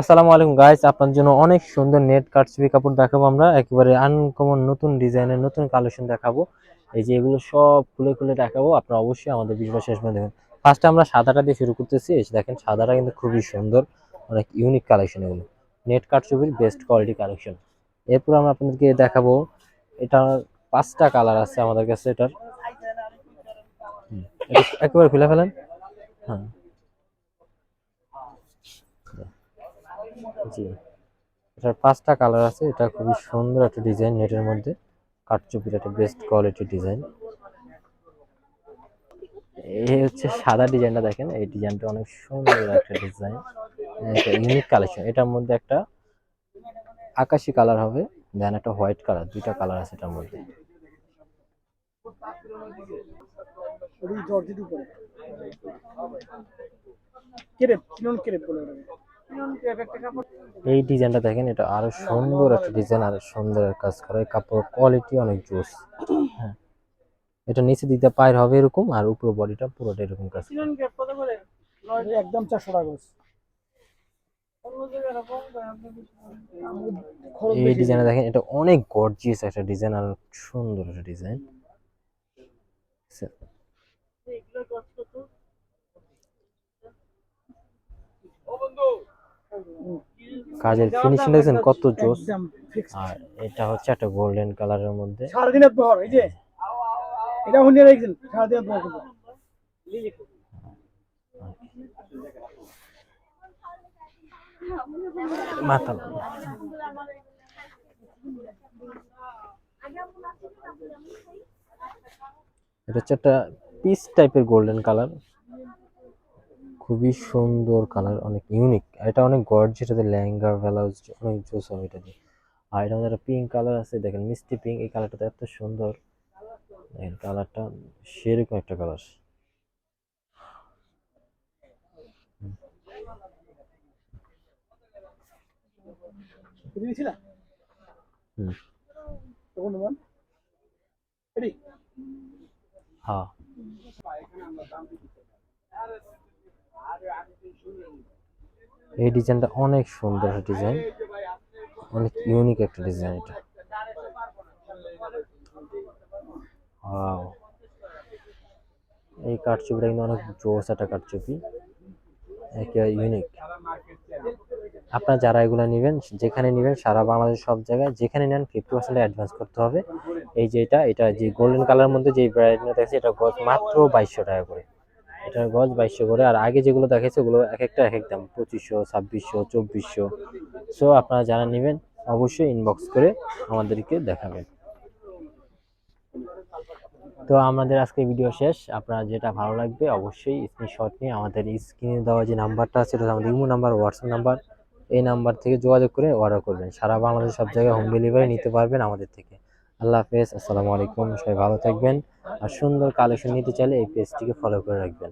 আসসালামু আলাইকুম গাইস আপনার জন্য অনেক সুন্দর নেট কাটছবি কাপড় দেখাবো আমরা। একেবারে আনকমন নতুন ডিজাইনের নতুন কালেকশন দেখাবো। এই যে এগুলো সব খুলে খুলে দেখাবো। আপনারা অবশ্যই আমাদের ভিডিওটা শেষ পর্যন্ত দেখুন ফার্স্টে আমরা সাদাটা দিয়ে শুরু করতেছি। এই দেখেন, সাদাটা কিন্তু খুবই সুন্দর। অনেক ইউনিক কালেকশন এগুলো। নেট কাটছবির বেস্ট কোয়ালিটি কালেকশন এরপর আমরা আপনাদেরকে দেখাবো, এটা পাঁচটা কালার আছে আমাদের কাছে এটার। একেবারে খুলে ফেলেন। হ্যাঁ। জি। এটার পাঁচটা কালার আছে, এটা খুবই সুন্দর একটা ডিজাইন নেটের মধ্যে। কাঠচুপির একটা বেস্ট কোয়ালিটি ডিজাইন এই হচ্ছে সাদা ডিজাইনটা দেখেন, এই ডিজাইনটা অনেক সুন্দর একটা ডিজাইন এটা ইউনিক কালেকশন এটার মধ্যে একটা আকাশি কালার হবে দেন একটা হোয়াইট কালার দুইটা কালার আছে এটার মধ্যে। কেরেপ কেরেপ বলে এই ডিজাইনটা দেখেন এটা আরও সুন্দর একটা ডিজাইন আর সুন্দর কাজ করা। এই কাপড় কোয়ালিটি অনেক জোস। হ্যাঁ। এটা নিচে দিতে পায়ের হবে এরকম আর উপরে বডিটা পুরোটা এরকম কাজ একদম চারশো টাকা এই ডিজাইনে দেখেন এটা অনেক গর্জিয়াস একটা ডিজাইন আর সুন্দর একটা ডিজাইন। এগুলো কত কত কাজের ফিনিশিং দেখছেন কত জোস আর এটা হচ্ছে একটা গোল্ডেন কালারের মধ্যে। সারাদিনের পর এই যে এটা হুনিয়ে রেখেছেন সারাদিনের পর মাথা এটা হচ্ছে একটা পিস টাইপের গোল্ডেন কালার খুবই সুন্দর কালার অনেক ইউনিক এটা অনেক গর্জ এটাতে লেহেঙ্গা, ব্লাউজ, অনেক জোস হবে এটা দিয়ে আর এটা একটা পিঙ্ক কালার আছে, দেখেন মিষ্টি পিঙ্ক এই কালারটা এত সুন্দর। দেখেন কালারটা সেরকম একটা কালার হ্যাঁ। এই ডিজাইনটা অনেক সুন্দর ডিজাইন। অনেক ইউনিক একটা ডিজাইন এটা. এই কাঠচুপিটা কিন্তু অনেক জোস একটা কাঠচুপি। একেবারে ইউনিক আপনারা যারা এগুলো নেবেন, যেখানে নেবেন, সারা বাংলাদেশ সব জায়গায় যেখানে নেন ফিফটি পার্সেন্ট অ্যাডভান্স করতে হবে। এই যে এটা এটা যে গোল্ডেন কালার মধ্যে যে ব্রাইটনেস দেখছে, এটা মাত্র বাইশশো টাকা করে। এটার গজ বাইশশো করে। আর আগে যেগুলো দেখেছে ওগুলো এক একটা এক এক দাম, পঁচিশশো, ছাব্বিশশো, চব্বিশশো। সো আপনারা যারা নেবেন, অবশ্যই ইনবক্স করে আমাদেরকে দেখাবেন। তো আমাদের আজকে ভিডিও শেষ। আপনার যেটা ভালো লাগবে, অবশ্যই স্ক্রিনশট নিয়ে আমাদের স্ক্রিনে দেওয়া যে নাম্বারটা আছে এটা আমাদের ইমো নাম্বার হোয়াটসঅ্যাপ নাম্বার। এই নাম্বার থেকে যোগাযোগ করে অর্ডার করবেন। সারা বাংলাদেশ সব জায়গায় হোম ডেলিভারি নিতে পারবেন আমাদের থেকে। আল্লাহ হাফেজ, আসসালামু আলাইকুম, সবাই ভালো থাকবেন আর সুন্দর কালেকশন নিতে চাইলে এই পেজটিকে ফলো করে রাখবেন।